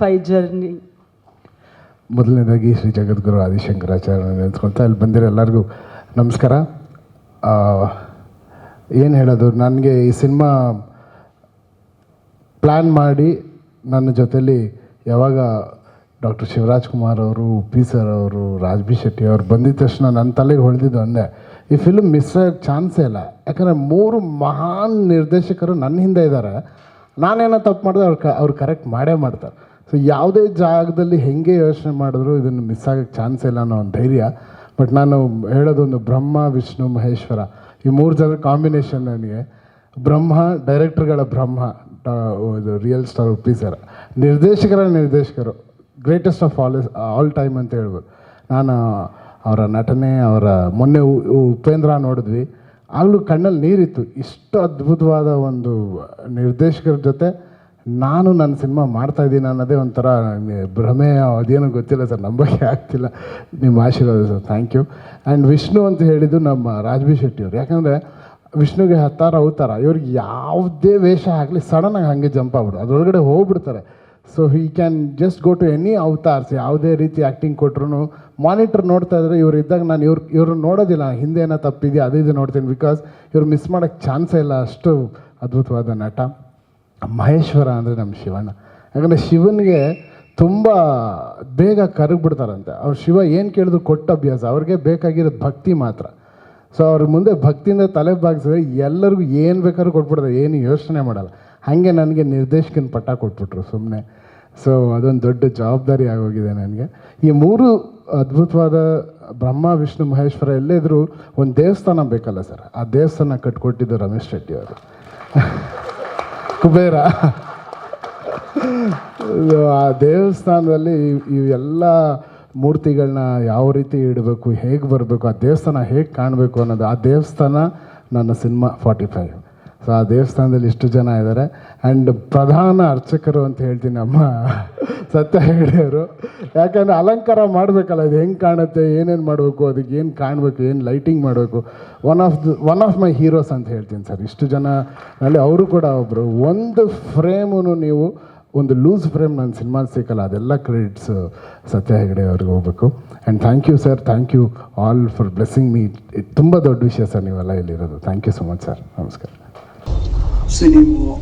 Five journey ಮೊದಲನೇದಾಗಿ ಶ್ರೀ ಜಗದ್ಗುರು ಆದಿಶಂಕರಾಚಾರ್ಯ ನೆನೆಸ್ಕೊಳ್ತಾ ಅಲ್ಲಿ ಬಂದಿರೋ ಎಲ್ಲರಿಗೂ ನಮಸ್ಕಾರ. ಏನು ಹೇಳೋದು, ನನಗೆ ಈ ಸಿನಿಮಾ ಪ್ಲ್ಯಾನ್ ಮಾಡಿ ನನ್ನ ಜೊತೆಲಿ ಯಾವಾಗ ಡಾಕ್ಟರ್ ಶಿವರಾಜ್ ಕುಮಾರ್ ಅವರು ಪಿ ಸರ್ ಅವರು, ರಾಜ್ಬಿ ಶೆಟ್ಟಿ ಅವರು ಬಂದಿದ ತಕ್ಷಣ ನನ್ನ ತಲೆಗೆ ಹೊಳೆದಿದ್ದು ಅಂದೆ. ಈ ಫಿಲ್ಮ್ ಮಿಸ್ ಆಗೋಕ್ಕೆ ಚಾನ್ಸೇ ಇಲ್ಲ. ಯಾಕಂದರೆ ಮೂರು ಮಹಾನ್ ನಿರ್ದೇಶಕರು ನನ್ನ ಹಿಂದೆ ಇದ್ದಾರೆ ನಾನೇನೋ ತಪ್ಪು ಮಾಡಿದ್ರೆ ಅವ್ರು ಕ ಅವ್ರು ಕರೆಕ್ಟ್ ಮಾಡೇ ಮಾಡ್ತಾರೆ. ಸೊ ಯಾವುದೇ ಜಾಗದಲ್ಲಿ ಹೆಂಗೆ ಯೋಚನೆ ಮಾಡಿದ್ರು ಇದನ್ನು ಮಿಸ್ ಆಗೋಕ್ಕೆ ಚಾನ್ಸ್ ಇಲ್ಲ ಅನ್ನೋ ಒಂದು ಧೈರ್ಯ. ಬಟ್ ನಾನು ಹೇಳೋದೊಂದು ಬ್ರಹ್ಮ, ವಿಷ್ಣು, ಮಹೇಶ್ವರ ಈ ಮೂರು ಜನ ಕಾಂಬಿನೇಷನ್ ನನಗೆ. ಬ್ರಹ್ಮ ಡೈರೆಕ್ಟರ್ಗಳ ಬ್ರಹ್ಮ ಇದು ರಿಯಲ್ ಸ್ಟಾರ್ ಉಪ್ಪಿ ಸರ್ ನಿರ್ದೇಶಕರ ನಿರ್ದೇಶಕರು greatest of all all time ಅಂತ ಹೇಳ್ಬೋದು. ನಾನು ಅವರ ನಟನೆ, ಅವರ ಮೊನ್ನೆ ಉಪೇಂದ್ರ ನೋಡಿದ್ವಿ. ಆಗಲೂ ಕಣ್ಣಲ್ಲಿ ನೀರಿತ್ತು. ಇಷ್ಟು ಅದ್ಭುತವಾದ ಒಂದು ನಿರ್ದೇಶಕರ ಜೊತೆ ನಾನು ನನ್ನ ಸಿನಿಮಾ ಮಾಡ್ತಾ ಇದ್ದೀನಿ ಅನ್ನೋದೇ ಒಂಥರ ಭ್ರಮೆ, ಅದೇನೋ ಗೊತ್ತಿಲ್ಲ ಸರ್, ನಂಬಕ್ಕೆ ಆಗ್ತಿಲ್ಲ. ನಿಮ್ಮ ಆಶೀರ್ವಾದ sir thank you and Vishnu ಅಂತ ಹೇಳಿದ್ದು ನಮ್ಮ ರಾಜ್ಬಿ ಶೆಟ್ಟಿಯವರು ಯಾಕಂದರೆ ವಿಷ್ಣುಗೆ ಹತ್ತಾರ ಅವತಾರ, ಇವ್ರಿಗೆ ಯಾವುದೇ ವೇಷ ಆಗಲಿ ಸಡನ್ನಾಗಿ ಹಾಗೆ ಜಂಪ್ ಆಗ್ಬಿಡು ಅದರೊಳಗಡೆ ಹೋಗ್ಬಿಡ್ತಾರೆ. So he can just go to any avatars ಯಾವುದೇ ರೀತಿ ಆ್ಯಕ್ಟಿಂಗ್ ಕೊಟ್ರು ಮಾನಿಟರ್ ನೋಡ್ತಾ ಇದ್ರೆ ಇವ್ರು ಇದ್ದಾಗ ನಾನು ಇವ್ರು ಇವ್ರನ್ನ ನೋಡೋದಿಲ್ಲ. ಹಿಂದೆ ಏನೋ ತಪ್ಪಿದೆಯಾ, ಅದು ಇದು ನೋಡ್ತೀನಿ ಬಿಕಾಸ್ ಇವ್ರು ಮಿಸ್ ಮಾಡೋಕ್ಕೆ ಚಾನ್ಸೇ ಇಲ್ಲ. ಅಷ್ಟು ಅದ್ಭುತವಾದ ನಟ. ಮಹೇಶ್ವರ ಅಂದರೆ ನಮ್ಮ ಶಿವಣ್ಣ. ಯಾಕಂದರೆ ಶಿವನಿಗೆ ತುಂಬ ಬೇಗ ಕರಗ್ಬಿಡ್ತಾರಂತೆ. ಅವ್ರು ಶಿವ ಏನು ಕೇಳಿದ್ರು ಕೊಟ್ಟ ಅಭ್ಯಾಸ. ಅವ್ರಿಗೆ ಬೇಕಾಗಿರೋದು ಭಕ್ತಿ ಮಾತ್ರ. ಸೊ ಅವ್ರ ಮುಂದೆ ಭಕ್ತಿಯಿಂದ ತಲೆ ಬಾಗಿಸಿದ್ರೆ ಎಲ್ಲರಿಗೂ ಏನು ಬೇಕಾದ್ರೂ ಕೊಟ್ಬಿಡ್ತಾರೆ. ಏನು ಯೋಚನೆ ಮಾಡಲ್ಲ. ಹಾಗೆ ನನಗೆ ನಿರ್ದೇಶಕನ ಪಟ್ಟ ಕೊಟ್ಬಿಟ್ರು ಸುಮ್ಮನೆ ಸೊ ಅದೊಂದು ದೊಡ್ಡ ಜವಾಬ್ದಾರಿ ಆಗೋಗಿದೆ ನನಗೆ. ಈ ಮೂರು ಅದ್ಭುತವಾದ ಬ್ರಹ್ಮ, ವಿಷ್ಣು, ಮಹೇಶ್ವರ ಎಲ್ಲೇದ್ರು ಒಂದು ದೇವಸ್ಥಾನ ಬೇಕಲ್ಲ ಸರ್. ಆ ದೇವಸ್ಥಾನ ಕಟ್ಕೊಟ್ಟಿದ್ದು ರಮೇಶ್ ಶೆಟ್ಟಿ ಅವರು. ಕುಬೇರ. ಆ ದೇವಸ್ಥಾನದಲ್ಲಿ ಇವ್- ಇವೆಲ್ಲ ಮೂರ್ತಿಗಳನ್ನ ಯಾವ ರೀತಿ ಇಡಬೇಕು, ಹೇಗೆ ಬರಬೇಕು, ಆ ದೇವಸ್ಥಾನ ಹೇಗೆ ಕಾಣಬೇಕು ಅನ್ನೋದು, ಆ ದೇವಸ್ಥಾನ ನನ್ನ ಸಿನಿಮಾ ಫಾರ್ಟಿ ಫೈವ್. ಸೊ ಆ ದೇವಸ್ಥಾನದಲ್ಲಿ ಇಷ್ಟು ಜನ ಇದ್ದಾರೆ ಆ್ಯಂಡ್ ಪ್ರಧಾನ ಅರ್ಚಕರು ಅಂತ ಹೇಳ್ತೀನಿ ಅಮ್ಮ ಸತ್ಯ ಹೆಗಡೆಯವರು ಯಾಕಂದರೆ ಅಲಂಕಾರ ಮಾಡಬೇಕಲ್ಲ ಅದು ಹೆಂಗೆ ಕಾಣುತ್ತೆ, ಏನೇನು ಮಾಡಬೇಕು, ಅದಕ್ಕೆ ಏನು ಕಾಣಬೇಕು, ಏನು ಲೈಟಿಂಗ್ ಮಾಡಬೇಕು. One of the one of my heroes ಅಂತ ಹೇಳ್ತೀನಿ ಸರ್. ಇಷ್ಟು ಜನ ಅಲ್ಲಿ ಅವರು ಕೂಡ ಒಬ್ಬರು ಒಂದು ಫ್ರೇಮೂ ನೀವು, ಒಂದು ಲೂಸ್ ಫ್ರೇಮ್ ನನ್ನ ಸಿನಿಮಾ ಸಿಕ್ಕಲ್ಲ, ಅದೆಲ್ಲ ಕ್ರೆಡಿಟ್ಸ್ ಸತ್ಯ ಹೆಗಡೆ ಅವ್ರಿಗೆ ಹೋಗ್ಬೇಕು. And thank you sir thank you all for blessing me ತುಂಬ ದೊಡ್ಡ ವಿಷಯ ಸರ್, ನೀವೆಲ್ಲ ಇಲ್ಲಿರೋದು. Thank you so much sir ನಮಸ್ಕಾರ. ಸಿನಿಮಾ